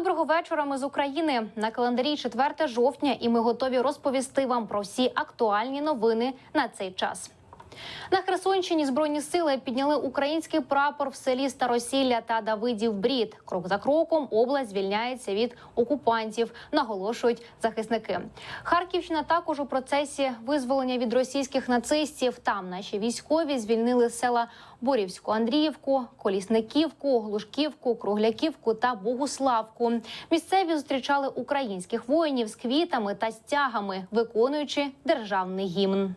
Доброго вечора. Ми з України на календарі 4 жовтня, і ми готові розповісти вам про всі актуальні новини на цей час. На Херсонщині збройні сили підняли український прапор в селі Старосілля та Давидів Брід. Крок за кроком область звільняється від окупантів, наголошують захисники. Харківщина також у процесі визволення від російських нацистів. Там наші військові звільнили села Борівську, Андріївку, Колісниківку, Глушківку, Кругляківку та Богуславку. Місцеві зустрічали українських воїнів з квітами та стягами, виконуючи державний гімн.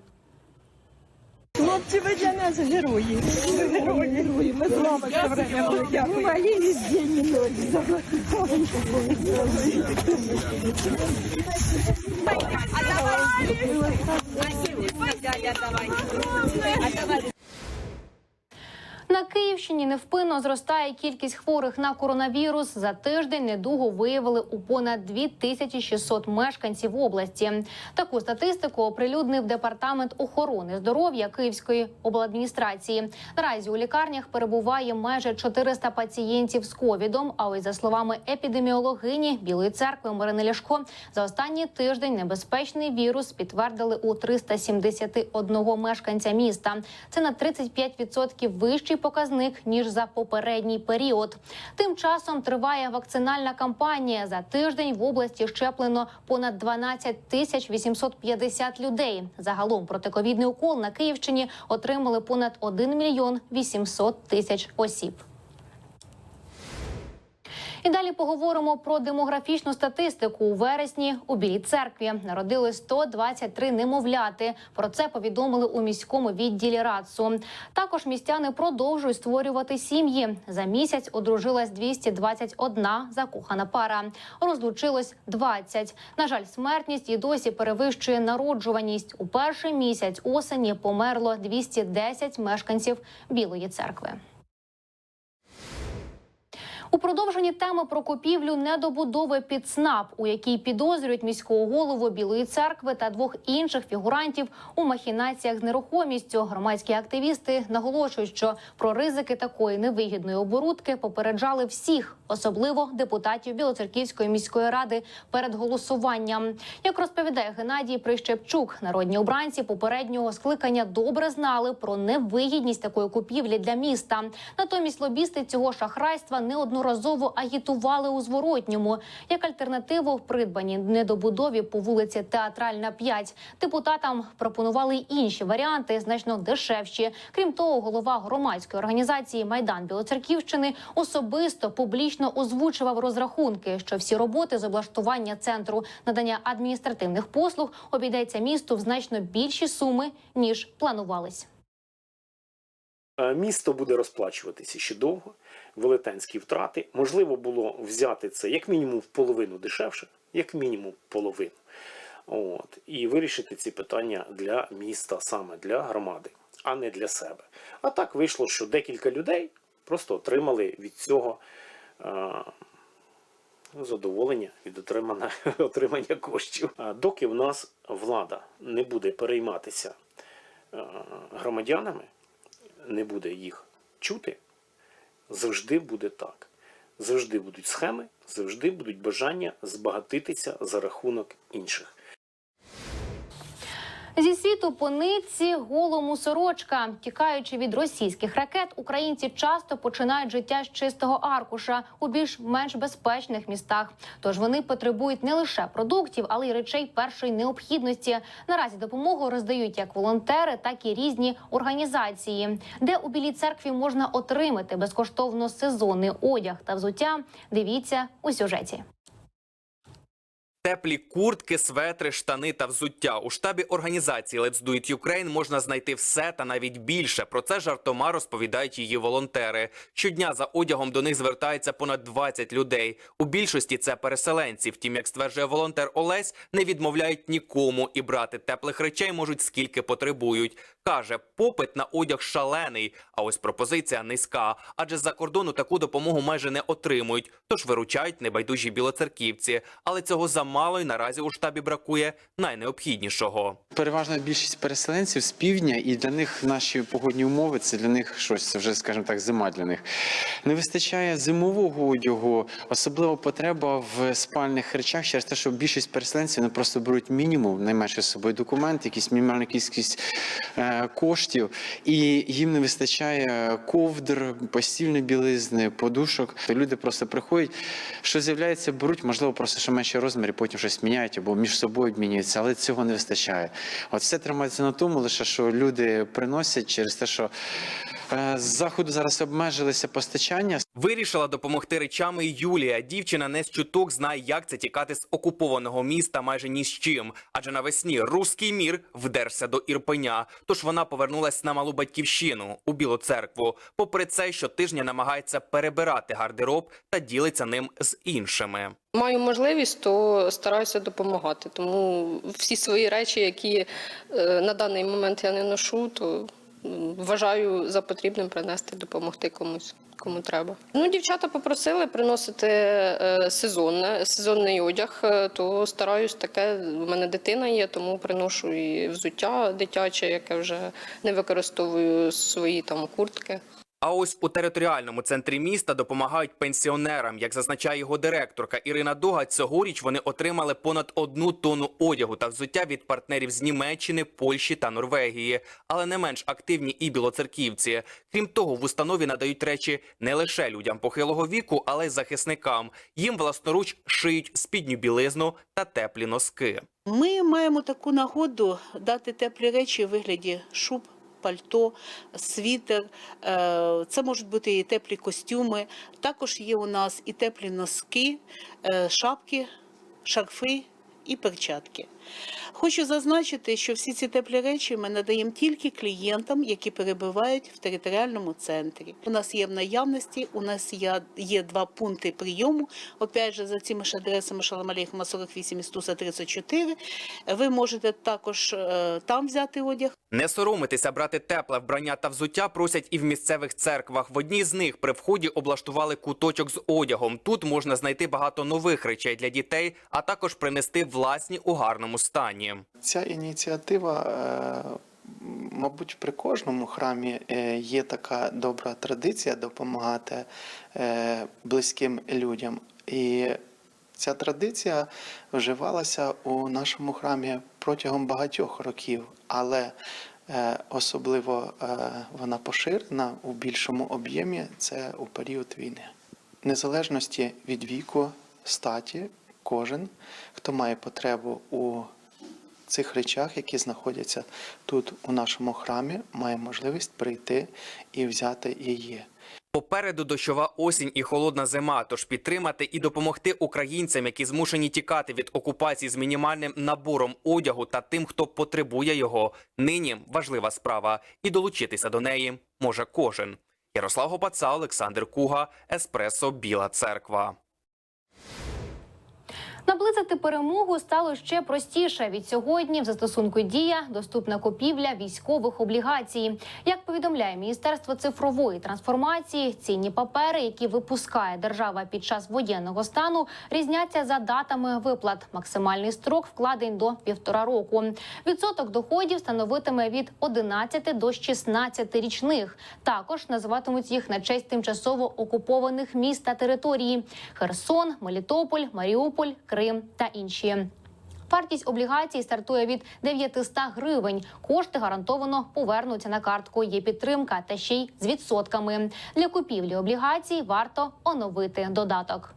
Хлопці, ви для нас герої. Ви герої, герої. Ми з вами все время були. Дякую. Молились день і ночь за вас. Київщині невпинно зростає кількість хворих на коронавірус. За тиждень недугу виявили у понад 2600 мешканців області. Таку статистику оприлюднив департамент охорони здоров'я Київської обладміністрації. Наразі у лікарнях перебуває майже 400 пацієнтів з ковідом. А ось за словами епідеміологині Білої церкви Марини Ляшко, за останній тиждень небезпечний вірус підтвердили у 371 мешканця міста. Це на 35% вищий показник ніж за попередній період. Тим часом триває вакцинальна кампанія. За тиждень в області щеплено понад 12 тисяч 850 людей. Загалом протиковідний укол на Київщині отримали понад 1 мільйон 800 тисяч осіб. І далі поговоримо про демографічну статистику. У вересні у Білій церкві народили 123 немовляти. Про це повідомили у міському відділі РАЦУ. Також містяни продовжують створювати сім'ї. За місяць одружилась 221 закохана пара. Розлучилось 20. На жаль, смертність і досі перевищує народжуваність. У перший місяць осені померло 210 мешканців Білої церкви. У продовженні теми про купівлю недобудови під СНАП, у якій підозрюють міського голову Білої церкви та двох інших фігурантів у махінаціях з нерухомістю. Громадські активісти наголошують, що про ризики такої невигідної оборудки попереджали всіх, особливо депутатів Білоцерківської міської ради перед голосуванням. Як розповідає Геннадій Прищепчук, народні обранці попереднього скликання добре знали про невигідність такої купівлі для міста. Натомість лобісти цього шахрайства неодноразово агітували у зворотньому як альтернативу в придбаній недобудові по вулиці Театральна 5. Депутатам пропонували інші варіанти, значно дешевші. Крім того, голова громадської організації Майдан Білоцерківщини особисто публічно озвучував розрахунки, що всі роботи з облаштування центру надання адміністративних послуг обійдеться місту в значно більші суми ніж планувались. Е, Місто буде розплачуватися ще довго, велетенські втрати. Можливо було взяти це як мінімум в половину дешевше, як мінімум половину. От, і вирішити ці питання для міста, саме для громади, а не для себе. А так вийшло, що декілька людей просто отримали від цього е, задоволення від отримання, отримання коштів. А доки в нас влада не буде перейматися е, громадянами, не буде їх чути, завжди буде так. Завжди будуть схеми, завжди будуть бажання збагатитися за рахунок інших. Зі світу по нитці голому сорочка. Тікаючи від російських ракет, українці часто починають життя з чистого аркуша у більш-менш безпечних містах. Тож вони потребують не лише продуктів, але й речей першої необхідності. Наразі допомогу роздають як волонтери, так і різні організації, де у білій церкві можна отримати безкоштовно сезонний одяг та взуття. Дивіться у сюжеті. Теплі куртки, светри, штани та взуття у штабі організації Let's Do It Ukraine можна знайти все та навіть більше. Про це жартома розповідають її волонтери. Щодня за одягом до них звертається понад 20 людей. У більшості це переселенці. Втім, як стверджує волонтер Олесь, не відмовляють нікому і брати теплих речей можуть скільки потребують. Каже, попит на одяг шалений, а ось пропозиція низька, адже з-за кордону таку допомогу майже не отримують, тож виручають небайдужі білоцерківці. Але цього замало і наразі у штабі бракує найнеобхіднішого. Переважна більшість переселенців з півдня, і для них наші погодні умови це для них щось, це вже, скажімо так, зима для них. Не вистачає зимового одягу, особливо потреба в спальних речах через те, що більшість переселенців вони просто беруть мінімум, найменше з собою документ, якісь мінімальну кількість е, коштів, і їм не вистачає ковдр, постільної білизни, подушок. Люди просто приходять, що з'являється, беруть, можливо, просто що менші розміри, потім щось міняють або між собою обмінюються, але цього не вистачає. От все тримається на тому, лише що люди приносять через те, що заходу зараз обмежилися постачання. Вирішила допомогти речами Юлія. Дівчина не з чуток знає, як це тікати з окупованого міста майже ні з чим. Адже навесні руський мір вдерся до Ірпеня. Тож вона повернулась на малу батьківщину у Білу церкву. Попри це, щотижня намагається перебирати гардероб та ділиться ним з іншими. Маю можливість, то стараюся допомагати. Тому всі свої речі, які е, на даний момент я не ношу, то вважаю за потрібним принести, допомогти комусь. Кому треба. Ну, дівчата попросили приносити е, сезонне, сезонний одяг, е, то стараюсь таке. У мене дитина є, тому приношу і взуття дитяче, яке вже не використовую свої там куртки. А ось у територіальному центрі міста допомагають пенсіонерам. Як зазначає його директорка Ірина Дога, цьогоріч вони отримали понад одну тонну одягу та взуття від партнерів з Німеччини, Польщі та Норвегії. Але не менш активні і білоцерківці. Крім того, в установі надають речі не лише людям похилого віку, але й захисникам. Їм власноруч шиють спідню білизну та теплі носки. Ми маємо таку нагоду дати теплі речі у вигляді шуб, пальто, світер. Е, Це можуть бути і теплі костюми. Також є у нас і теплі носки, е, шапки, шарфи і перчатки. Хочу зазначити, що всі ці теплі речі ми надаємо тільки клієнтам, які перебувають в територіальному центрі. У нас є в наявності, у нас є, два пункти прийому. Опять же, за цими ж адресами Шаламалейхема 48 і Стуса 34. Ви можете також е, там взяти одяг. Не соромитися брати тепле вбрання та взуття просять і в місцевих церквах. В одній з них при вході облаштували куточок з одягом. Тут можна знайти багато нових речей для дітей, а також принести власні у гарному стані. Ця ініціатива, е, мабуть, при кожному храмі е, є така добра традиція допомагати е, близьким людям. І ця традиція вживалася у нашому храмі протягом багатьох років, але особливо вона поширена у більшому об'ємі це у період війни. Незалежності від віку, статі, кожен, хто має потребу у цих речах, які знаходяться тут у нашому храмі, має можливість прийти і взяти її. Попереду дощова осінь і холодна зима. Тож підтримати і допомогти українцям, які змушені тікати від окупації з мінімальним набором одягу та тим, хто потребує його. Нині важлива справа, і долучитися до неї може кожен. Ярослав Гопаца, Олександр Куга, Еспресо, Біла Церква. Наблизити перемогу стало ще простіше. Від сьогодні в застосунку дія доступна купівля військових облігацій. Як повідомляє Міністерство цифрової трансформації, цінні папери, які випускає держава під час воєнного стану, різняться за датами виплат. Максимальний строк вкладень до півтора року. Відсоток доходів становитиме від 11 до 16 річних. Також називатимуть їх на честь тимчасово окупованих міст та території: Херсон, Мелітополь, Маріуполь, Крим та інші. Вартість облігацій стартує від 900 гривень. Кошти гарантовано повернуться на картку. Є підтримка та ще й з відсотками. Для купівлі облігацій варто оновити додаток.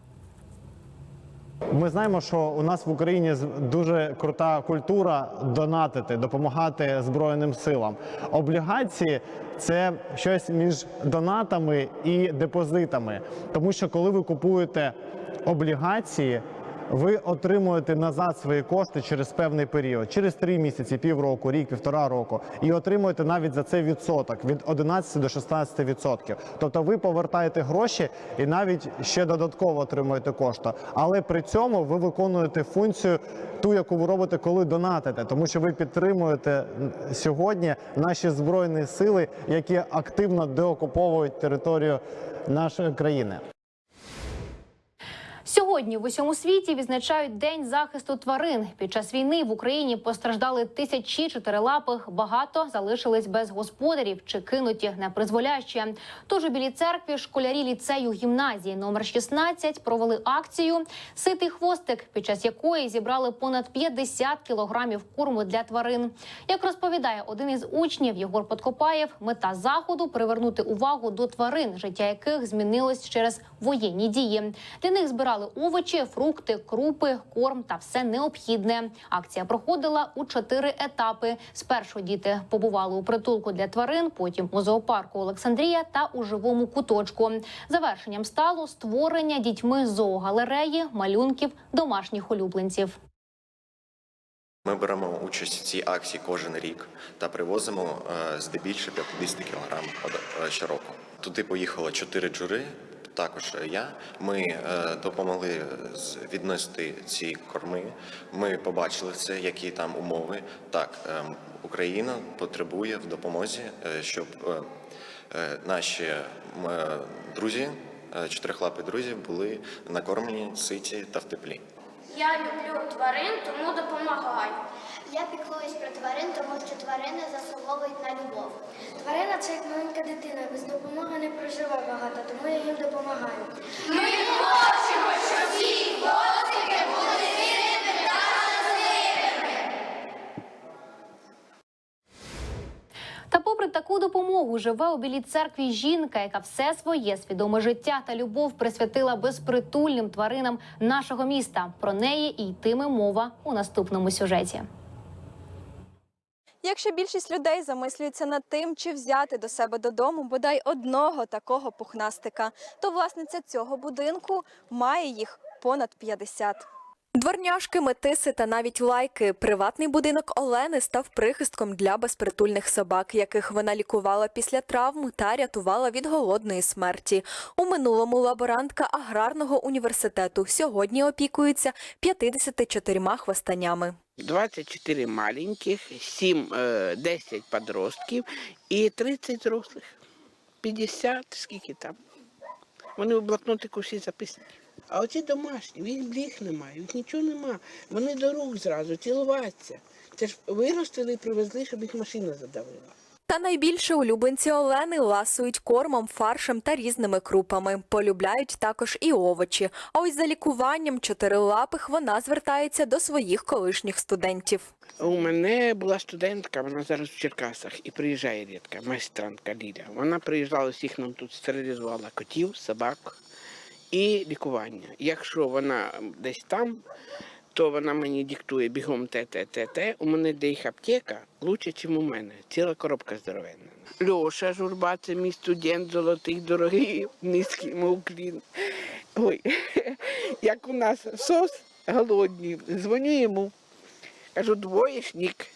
Ми знаємо, що у нас в Україні дуже крута культура донатити, допомагати Збройним силам. Облігації це щось між донатами і депозитами. Тому що коли ви купуєте облігації, ви отримуєте назад свої кошти через певний період, через три місяці, півроку, рік, півтора року, і отримуєте навіть за це відсоток від 11 до 16 відсотків. Тобто ви повертаєте гроші і навіть ще додатково отримуєте кошти. Але при цьому ви виконуєте функцію, ту, яку ви робите, коли донатите, тому що ви підтримуєте сьогодні наші збройні сили, які активно деокуповують територію нашої країни. Сьогодні в усьому світі відзначають День захисту тварин. Під час війни в Україні постраждали тисячі чотирилапих. Багато залишились без господарів чи кинуті на призволяще. Тож у білій церкві школярі ліцею гімназії номер 16 провели акцію Ситий хвостик, під час якої зібрали понад 50 кілограмів корму для тварин. Як розповідає один із учнів Єгор Подкопаєв, мета заходу привернути увагу до тварин, життя яких змінилось через воєнні дії. Для них збирали овочі, фрукти, крупи, корм та все необхідне. Акція проходила у чотири етапи. Спершу діти побували у притулку для тварин, потім у зоопарку Олександрія та у живому куточку. Завершенням стало створення дітьми зоогалереї, малюнків домашніх улюбленців. Ми беремо участь в цій акції кожен рік та привозимо е, здебільше 50 кг щороку. Туди поїхало чотири джури. Також я. Ми е, допомогли з- віднести ці корми. Ми побачили це, які там умови. Так, е, Україна потребує в допомозі, е, щоб е, е, наші е, друзі, е, чотирихлапі друзі, були накормлені, ситі та в теплі. Я люблю тварин, тому допомагаю. Я піклуюсь про тварин, тому що тварини заслуговують на любов. Тварина це як маленька дитина, без допомоги не проживе багато, тому я їм допомагаю. Ми хочемо, щоб всі хвостики були сильними та щасливими. Та попри таку допомогу живе у білій церкві жінка, яка все своє свідоме життя та любов присвятила безпритульним тваринам нашого міста. Про неї і йтиме мова у наступному сюжеті. Якщо більшість людей замислюється над тим, чи взяти до себе додому бодай одного такого пухнастика, то власниця цього будинку має їх понад 50. Дворняшки, метиси та навіть лайки. Приватний будинок Олени став прихистком для безпритульних собак, яких вона лікувала після травм та рятувала від голодної смерті. У минулому лаборантка аграрного університету сьогодні опікується 54 хвостанями. 24 маленьких, 7, е, 10 подростків і 30 дорослих. 50, скільки там. Вони у блокнотику всі записані. А оці домашні, в їх немає, їх нічого нема. Вони до рук зразу, цілуваються. Це ж виростили і привезли, щоб їх машина задавила. Та найбільше улюбленці Олени ласують кормом, фаршем та різними крупами. Полюбляють також і овочі. А ось за лікуванням чотирилапих вона звертається до своїх колишніх студентів. У мене була студентка, вона зараз в Черкасах і приїжджає рідко, майстранка Ліля. Вона приїжджала всіх нам тут стерилізувала котів, собак і лікування. Якщо вона десь там, то вона мені диктує бігом те, те, те, те. У мене де їх аптека лучше, ніж у мене. Ціла коробка здоровенна. Льоша Журба, це мій студент золотий, дорогий, низький йому уклін. Ой, як у нас сос голодні, дзвоню йому. Кажу, двоєшник.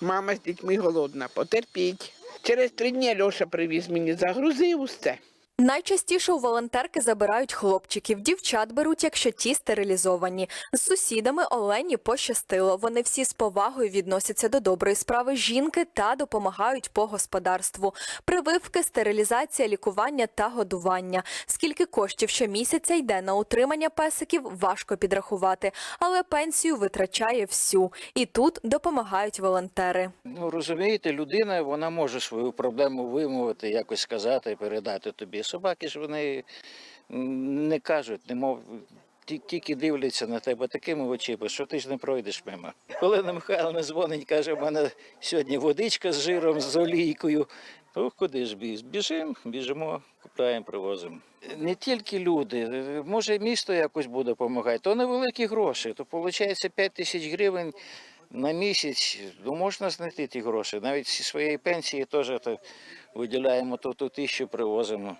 Мама з дітьми голодна, потерпіть. Через три дні Льоша привіз мені, загрузив усе. Найчастіше у волонтерки забирають хлопчиків, дівчат беруть, якщо ті стерилізовані. З сусідами Олені пощастило. Вони всі з повагою відносяться до доброї справи жінки та допомагають по господарству. Прививки, стерилізація, лікування та годування. Скільки коштів щомісяця йде на утримання песиків, важко підрахувати, але пенсію витрачає всю. І тут допомагають волонтери. Ну розумієте, людина вона може свою проблему вимовити, якось сказати, передати тобі. Собаки ж вони не кажуть, не мов. ті- Тільки дивляться на тебе такими очима, що ти ж не пройдеш мимо. Олена Михайловна дзвонить, каже, в мене сьогодні водичка з жиром, з олійкою. Ну, куди ж біз? Біжимо, біжимо, купляємо, привозимо. Не тільки люди, може місто якось буде допомагати, то невеликі гроші. То виходить 5 тисяч гривень на місяць. Ну, можна знайти ті гроші. Навіть зі своєї пенсії теж виділяємо то ту тисячу, привозимо.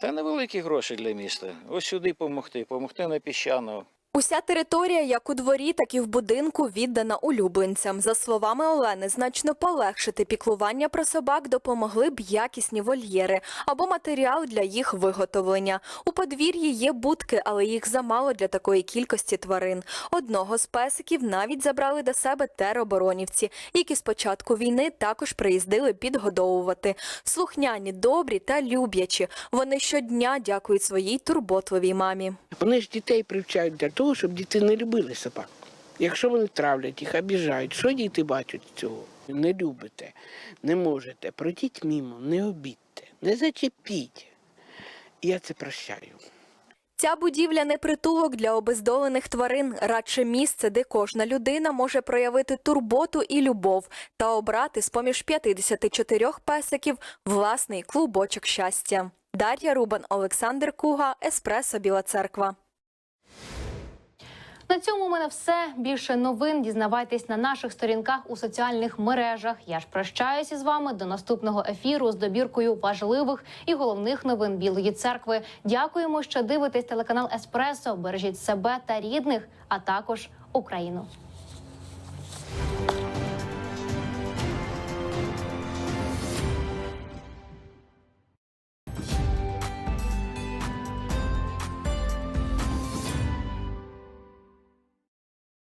Та невеликі гроші для міста. Ось сюди допомогти, допомогти на піщану. Уся територія, як у дворі, так і в будинку, віддана улюбленцям. За словами Олени, значно полегшити піклування про собак допомогли б якісні вольєри або матеріал для їх виготовлення. У подвір'ї є будки, але їх замало для такої кількості тварин. Одного з песиків навіть забрали до себе тероборонівці, які з початку війни також приїздили підгодовувати. Слухняні, добрі та люблячі. Вони щодня дякують своїй турботливій мамі. Вони ж дітей привчають для того, щоб діти не любили собак. Якщо вони травлять їх, обіжають, що діти бачать цього? Не любите, не можете, пройдіть мімо, не обідьте, не зачепіть. Я це прощаю. Ця будівля не притулок для обездолених тварин, радше місце, де кожна людина може проявити турботу і любов та обрати з поміж 54 песиків власний клубочок щастя. Дар'я Рубан, Олександр Куга, Еспресо Біла Церква. На цьому у мене все. Більше новин дізнавайтесь на наших сторінках у соціальних мережах. Я ж прощаюся з вами до наступного ефіру з добіркою важливих і головних новин Білої церкви. Дякуємо, що дивитесь телеканал Еспресо. Бережіть себе та рідних, а також Україну.